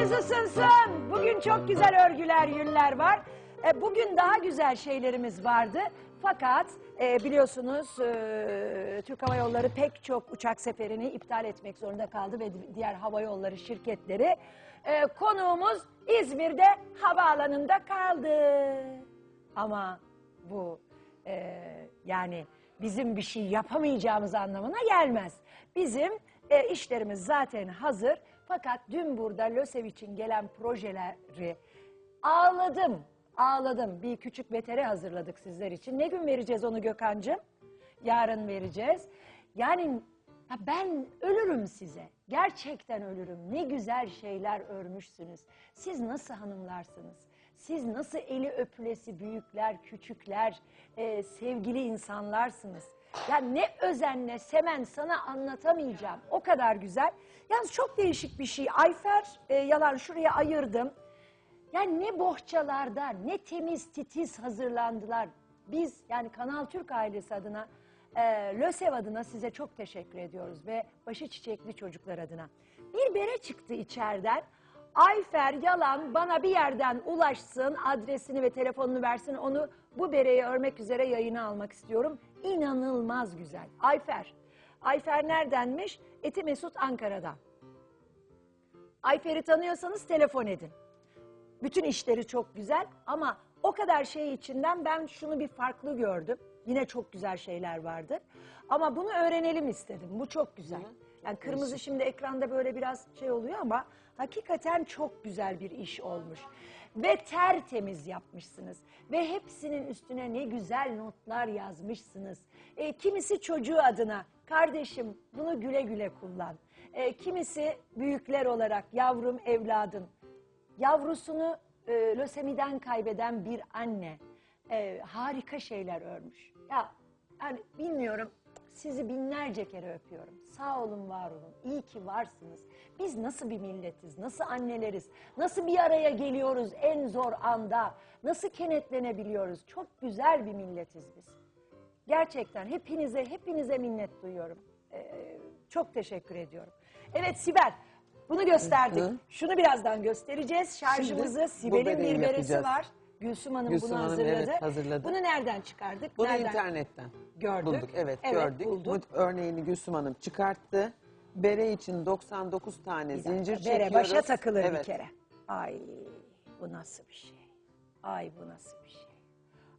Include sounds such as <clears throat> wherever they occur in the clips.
İçiniz ısınsın. Bugün çok güzel örgüler, yüller var. E, bugün daha güzel şeylerimiz vardı. Fakat e, biliyorsunuz e, Türk Hava Yolları pek çok uçak seferini iptal etmek zorunda kaldı ve diğer hava yolları şirketleri. E, konuğumuz İzmir'de havaalanında kaldı. Ama bu e, yani bizim bir şey yapamayacağımız anlamına gelmez. Bizim e, işlerimiz zaten hazır. Fakat dün burada LÖSEV için gelen projeleri ağladım, ağladım. Bir küçük betere hazırladık sizler için. Ne gün vereceğiz onu Gökhan'cığım? Yarın vereceğiz. Yani ya ben ölürüm size. Gerçekten ölürüm. Ne güzel şeyler örmüşsünüz. Siz nasıl hanımlarsınız? Siz nasıl eli öpülesi büyükler, küçükler, e, sevgili insanlarsınız. Ya ne özenle semen sana anlatamayacağım. O kadar güzel. Yalnız çok değişik bir şey. Ayfer e, yalan şuraya ayırdım. Yani ne bohçalarda ne temiz titiz hazırlandılar. Biz yani Kanal Türk ailesi adına, e, LÖSEV adına size çok teşekkür ediyoruz ve başı çiçekli çocuklar adına. Bir bere çıktı içeriden. Ayfer Yalan bana bir yerden ulaşsın, adresini ve telefonunu versin. Onu bu bereyi örmek üzere yayına almak istiyorum. İnanılmaz güzel. Ayfer. Ayfer neredenmiş? Eti Mesut Ankara'dan. Ayfer'i tanıyorsanız telefon edin. Bütün işleri çok güzel ama o kadar şey içinden ben şunu bir farklı gördüm. Yine çok güzel şeyler vardı. Ama bunu öğrenelim istedim. Bu çok güzel. Yani kırmızı şimdi ekranda böyle biraz şey oluyor ama hakikaten çok güzel bir iş olmuş. Ve tertemiz yapmışsınız. Ve hepsinin üstüne ne güzel notlar yazmışsınız. E, kimisi çocuğu adına, kardeşim bunu güle güle kullan. E, kimisi büyükler olarak, yavrum evladım, yavrusunu e, lösemiden kaybeden bir anne e, harika şeyler örmüş. Ya yani bilmiyorum sizi binlerce kere öpüyorum. Sağ olun, var olun. İyi ki varsınız. Biz nasıl bir milletiz, nasıl anneleriz, nasıl bir araya geliyoruz en zor anda, nasıl kenetlenebiliyoruz. Çok güzel bir milletiz biz. Gerçekten hepinize, hepinize minnet duyuyorum. Ee, çok teşekkür ediyorum. Evet Sibel, bunu gösterdik. Hı. Şunu birazdan göstereceğiz. Şarjımızı Sibel'in bir beresi yapacağız. var. Gülsüm Hanım Gülsüm bunu Hanım, hazırladı. evet, hazırladı. Bunu nereden çıkardık? Bunu nereden? internetten Gördük. bulduk. Evet, Evet, gördük. bulduk. Bu örneğini Gülsüm Hanım çıkarttı. Bere için 99 tane Bir dakika, zincir bere çekiyoruz. başa takılır bir Evet. kere. Ay bu nasıl bir şey? Ay bu nasıl bir şey?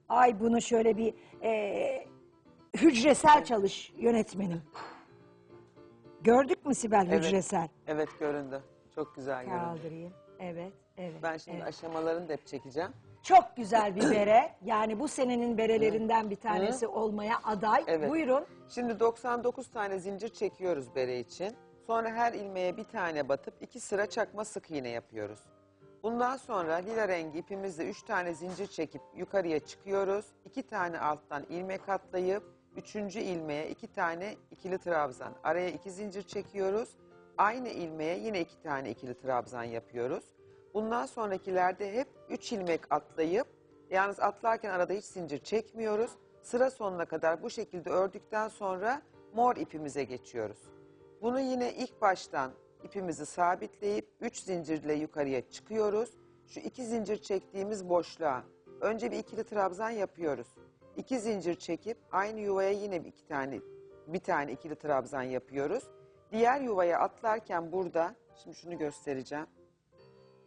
Ay bunu şöyle bir e, hücresel çalış yönetmenim. Gördük mü Sibel Evet. hücresel? Evet göründü. Çok güzel göründü. Kaldırayım. Evet, evet. Ben şimdi evet. aşamalarını da hep çekeceğim. Çok güzel bir bere. Yani bu senenin berelerinden bir tanesi olmaya aday. Evet. Buyurun. Şimdi 99 tane zincir çekiyoruz bere için. Sonra her ilmeğe bir tane batıp iki sıra çakma sık iğne yapıyoruz. Bundan sonra lila rengi ipimizle 3 tane zincir çekip yukarıya çıkıyoruz. 2 tane alttan ilmek atlayıp 3. ilmeğe 2 tane ikili trabzan. Araya 2 zincir çekiyoruz. Aynı ilmeğe yine 2 tane ikili trabzan yapıyoruz. Bundan sonrakilerde hep 3 ilmek atlayıp yalnız atlarken arada hiç zincir çekmiyoruz. Sıra sonuna kadar bu şekilde ördükten sonra mor ipimize geçiyoruz. Bunu yine ilk baştan ipimizi sabitleyip 3 zincirle yukarıya çıkıyoruz. Şu iki zincir çektiğimiz boşluğa önce bir ikili trabzan yapıyoruz. İki zincir çekip aynı yuvaya yine bir iki tane bir tane ikili trabzan yapıyoruz. Diğer yuvaya atlarken burada şimdi şunu göstereceğim.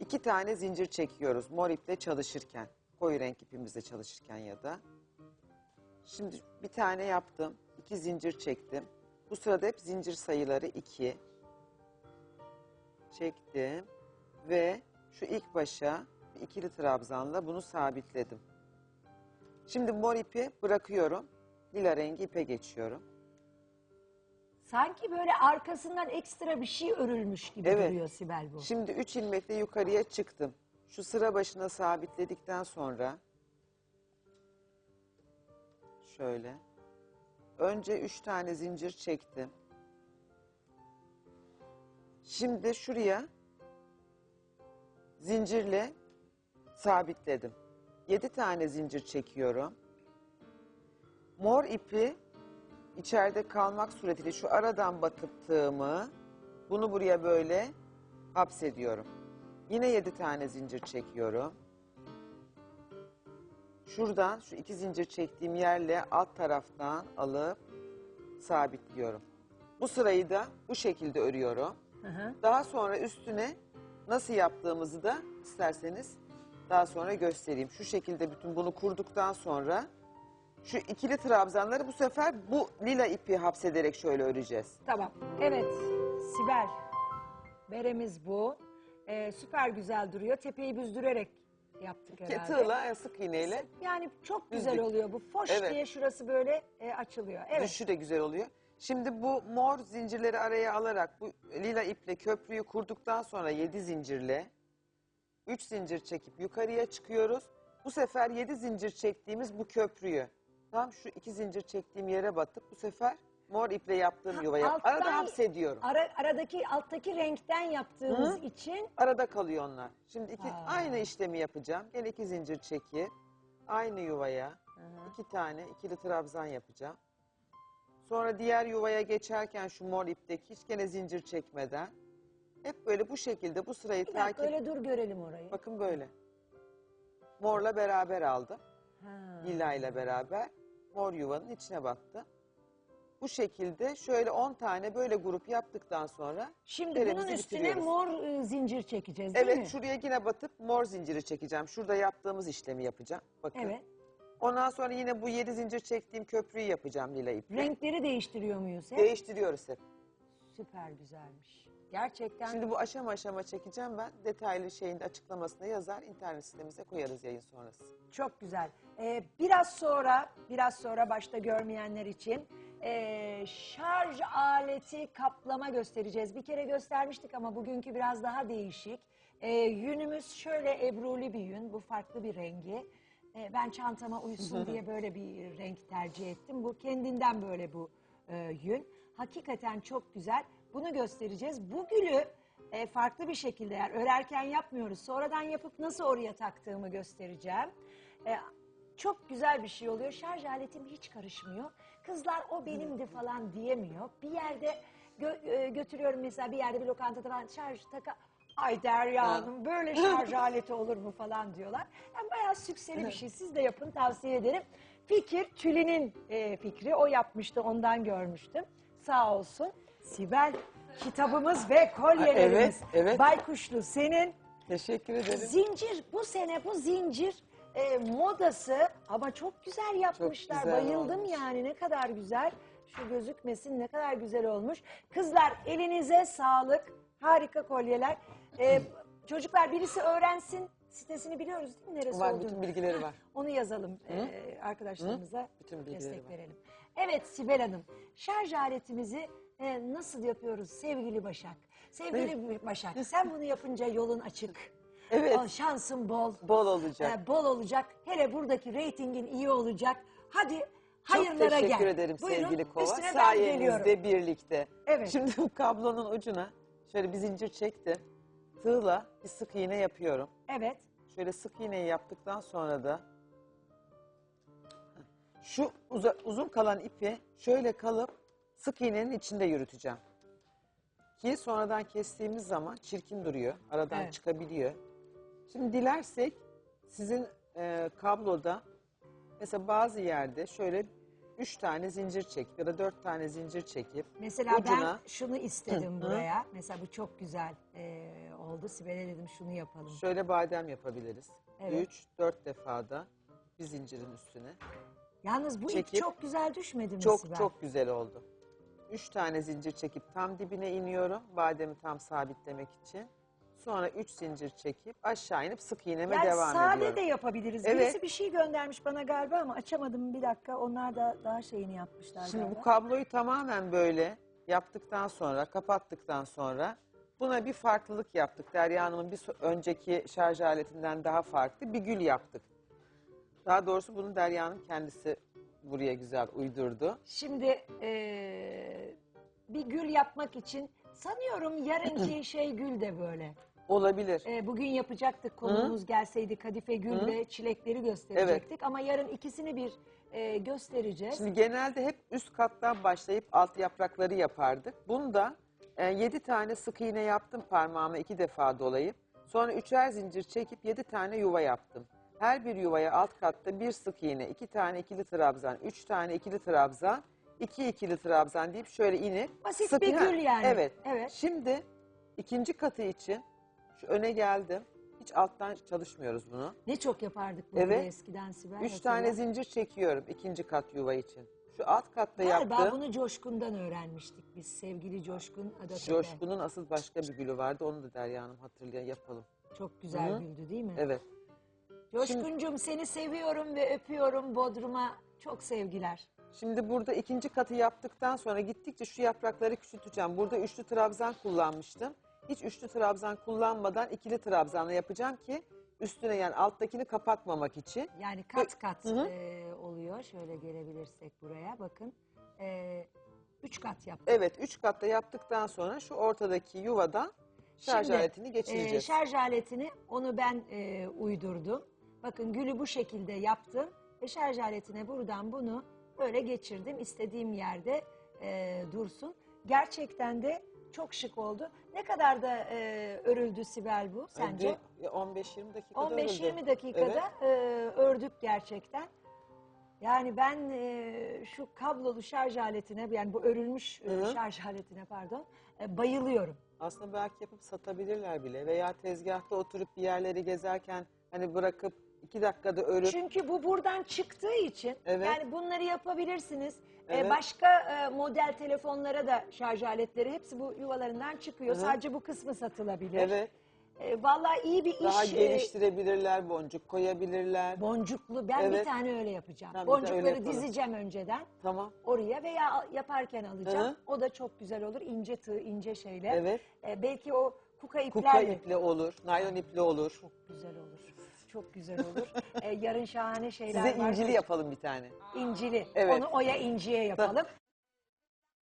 İki tane zincir çekiyoruz mor iple çalışırken. Koyu renk ipimizle çalışırken ya da. Şimdi bir tane yaptım. iki zincir çektim. Bu sırada hep zincir sayıları 2. Çektim. Ve şu ilk başa ikili trabzanla bunu sabitledim. Şimdi mor ipi bırakıyorum. Lila rengi ipe geçiyorum. Sanki böyle arkasından ekstra bir şey örülmüş gibi Evet. duruyor Sibel bu. Şimdi 3 ilmekle yukarıya çıktım. Şu sıra başına sabitledikten sonra şöyle önce 3 tane zincir çektim. Şimdi şuraya zincirle sabitledim. 7 tane zincir çekiyorum. Mor ipi içeride kalmak suretiyle şu aradan batıp tığımı bunu buraya böyle hapsediyorum. Yine 7 tane zincir çekiyorum. Şuradan şu iki zincir çektiğim yerle alt taraftan alıp sabitliyorum. Bu sırayı da bu şekilde örüyorum. Hı hı. Daha sonra üstüne nasıl yaptığımızı da isterseniz daha sonra göstereyim. Şu şekilde bütün bunu kurduktan sonra şu ikili trabzanları bu sefer bu lila ipi hapsederek şöyle öreceğiz. Tamam. Evet. Sibel. Beremiz bu. Ee, süper güzel duruyor. Tepeyi büzdürerek yaptık herhalde. Tığla e, sık iğneyle Yani çok güzel Düzdük. oluyor bu. Foş Evet. diye şurası böyle e, açılıyor. Evet. düşü de güzel oluyor. Şimdi bu mor zincirleri araya alarak bu lila iple köprüyü kurduktan sonra 7 zincirle 3 zincir çekip yukarıya çıkıyoruz. Bu sefer 7 zincir çektiğimiz bu köprüyü tam şu iki zincir çektiğim yere batıp bu sefer mor iple yaptığım Ha, yuvaya alttan- arada hapsediyorum. Ara, aradaki alttaki renkten yaptığımız Hı. için Arada kalıyor onlar. Şimdi iki, aynı işlemi yapacağım. Gene iki zincir çekip aynı yuvaya iki tane ikili trabzan yapacağım. Sonra diğer yuvaya geçerken şu mor ipteki hiç gene zincir çekmeden hep böyle bu şekilde bu sırayı bir dakika takip. öyle dur görelim orayı. Bakın böyle. Morla beraber aldım. Ha. Lila ile beraber mor yuvanın içine battı. Bu şekilde şöyle 10 tane böyle grup yaptıktan sonra Şimdi bunun üstüne bitiriyoruz. mor e, zincir çekeceğiz değil Evet mi? şuraya yine batıp mor zinciri çekeceğim. Şurada yaptığımız işlemi yapacağım. Bakın. Evet. Ondan sonra yine bu 7 zincir çektiğim köprüyü yapacağım lila iple. Renkleri değiştiriyor muyuz hep? Değiştiriyoruz hep. Süper güzelmiş. Gerçekten Şimdi bu aşama aşama çekeceğim ben. Detaylı şeyin de açıklamasını yazar internet sitemize koyarız yayın sonrası. çok güzel. Ee, biraz sonra, biraz sonra başta görmeyenler için ee, şarj aleti kaplama göstereceğiz. Bir kere göstermiştik ama bugünkü biraz daha değişik. Ee, yünümüz şöyle ebruli bir yün, bu farklı bir rengi. Ee, ben çantama uysun <laughs> diye böyle bir renk tercih ettim. Bu kendinden böyle bu e, yün. Hakikaten çok güzel. Bunu göstereceğiz. Bu gülü e, farklı bir şekilde eğer örerken yapmıyoruz. Sonradan yapıp nasıl oraya taktığımı göstereceğim. E, çok güzel bir şey oluyor. Şarj aletim hiç karışmıyor. Kızlar o benimdi falan diyemiyor. Bir yerde gö- e, götürüyorum mesela bir yerde bir lokantada falan şarj taka Ay Derya Hanım böyle şarj <laughs> aleti olur mu falan diyorlar. Yani bayağı sükseli bir şey. Siz de yapın tavsiye ederim. Fikir Tülin'in e, fikri. O yapmıştı ondan görmüştüm. Sağ olsun. Sibel kitabımız ve kolyelerimiz. evet, evet. Baykuşlu senin. Teşekkür ederim. Zincir bu sene bu zincir e, modası ama çok güzel yapmışlar. güzel Bayıldım olmuş. yani ne kadar güzel. Şu gözükmesin ne kadar güzel olmuş. Kızlar elinize sağlık. Harika kolyeler. E, <laughs> çocuklar birisi öğrensin. Sitesini biliyoruz değil mi neresi Var olduğunu? bütün bilgileri var. <laughs> Onu yazalım e, arkadaşlarımıza. Bütün bilgileri destek var. verelim. Evet Sibel Hanım, şarj aletimizi e, nasıl yapıyoruz sevgili Başak? Sevgili Başak, sen bunu yapınca yolun açık. Evet. Aa, Şansın bol. Bol olacak. e, bol olacak. Hele buradaki reytingin iyi olacak. Hadi Çok hayırlara gel. teşekkür ederim Buyurun, sevgili Kova. Üstüne ben geliyorum. Sayenizde birlikte. Evet. Şimdi bu kablonun ucuna şöyle bir zincir çektim. Tığla bir sık iğne yapıyorum. Evet. Şöyle sık iğneyi yaptıktan sonra da şu uza- uzun kalan ipi şöyle kalıp sık iğnenin içinde yürüteceğim. Ki sonradan kestiğimiz zaman çirkin duruyor. Aradan Evet. çıkabiliyor. Şimdi dilersek sizin e, kabloda mesela bazı yerde şöyle üç tane zincir çekip ya da dört tane zincir çekip Mesela ucuna ben şunu istedim buraya. Mesela bu çok güzel e, oldu. Sibel'e dedim şunu yapalım. şöyle badem yapabiliriz. Evet. Üç, dört defada bir zincirin üstüne. Yalnız bu ip Çekip- çok güzel düşmedi mi Çok Sibel? çok güzel oldu. Üç tane zincir çekip tam dibine iniyorum. Bademi tam sabitlemek için. Sonra üç zincir çekip aşağı inip sık iğneme Yani devam sade ediyorum. de yapabiliriz. Evet. Birisi bir şey göndermiş bana galiba ama açamadım bir dakika. Onlar da daha şeyini yapmışlar Şimdi galiba. bu kabloyu tamamen böyle yaptıktan sonra, kapattıktan sonra buna bir farklılık yaptık. Derya Hanım'ın bir so- önceki şarj aletinden daha farklı bir gül yaptık. Daha doğrusu bunu Derya Hanım kendisi buraya güzel uydurdu. Şimdi eee, bir gül yapmak için sanıyorum yarınki <clears throat> şey gül de böyle. Olabilir. Eee, bugün yapacaktık konumuz gelseydi kadife gül ve çilekleri gösterecektik. Ama yarın ikisini bir eee, göstereceğiz. Şimdi genelde hep üst kattan başlayıp alt yaprakları yapardık. Bunda e, 7 tane sık iğne yaptım parmağıma iki defa dolayıp. Sonra üçer zincir çekip yedi tane yuva yaptım. Her bir yuvaya alt katta bir sık iğne, iki tane ikili trabzan, üç tane ikili trabzan, iki ikili trabzan deyip şöyle inip Basit sık- bir Ha, gül yani. Evet. Evet. Şimdi ikinci katı için şu öne geldim. Hiç alttan çalışmıyoruz bunu. Ne çok yapardık bunu Evet. eskiden Sibel. Üç hatırla. tane zincir çekiyorum ikinci kat yuva için. Şu alt katta Galiba yaptığım bunu Coşkun'dan öğrenmiştik biz. Sevgili Coşkun Adatepe. Coşkun'un asıl başka bir gülü vardı. Onu da Derya Hanım hatırlayın yapalım. Çok güzel Hı. güldü değil mi? Evet. Coşkun'cum seni seviyorum ve öpüyorum Bodrum'a. Çok sevgiler. Şimdi burada ikinci katı yaptıktan sonra gittikçe şu yaprakları küçülteceğim. Burada üçlü trabzan kullanmıştım. Hiç üçlü trabzan kullanmadan ikili trabzanla yapacağım ki üstüne yani alttakini kapatmamak için. Yani kat kat Hı hı. e, oluyor. Şöyle gelebilirsek buraya bakın. E, üç kat yaptık. Evet üç katta yaptıktan sonra şu ortadaki yuvadan şarj Şimdi, aletini e, geçireceğiz. şarj aletini onu ben e, uydurdum. Bakın gülü bu şekilde yaptım. Ve şarj aletine buradan bunu böyle geçirdim. İstediğim yerde e, dursun. Gerçekten de çok şık oldu. Ne kadar da e, örüldü Sibel bu sence? Önce 15-20 dakikada 15-20 örüldü. dakikada e, ördük gerçekten. Yani ben e, şu kablolu şarj aletine yani bu örülmüş e, hı. şarj aletine pardon e, bayılıyorum. Aslında belki yapıp satabilirler bile veya tezgahta oturup bir yerleri gezerken hani bırakıp iki dakikada örüp Çünkü bu buradan çıktığı için Evet. yani bunları yapabilirsiniz. E, Evet. başka e, model telefonlara da şarj aletleri hepsi bu yuvalarından çıkıyor. Sadece bu kısmı satılabilir. evet E, vallahi iyi bir daha iş. e, geliştirebilirler, boncuk koyabilirler. boncuklu ben bir Evet. tane öyle yapacağım. Tamam, de öyle Boncukları yapalım. dizeceğim önceden. Tamam. oraya veya al- yaparken alacağım. Hı hı. O da çok güzel olur. İnce tığ, ince şeyle. Evet. Ee, belki o kuka iplerle Kuka iple olur, naylon iple olur. çok güzel olur. Çok güzel olur. Ee, <laughs> yarın şahane şeyler Size var. incili yapalım bir tane. İncili. Evet. Onu oya inciye yapalım.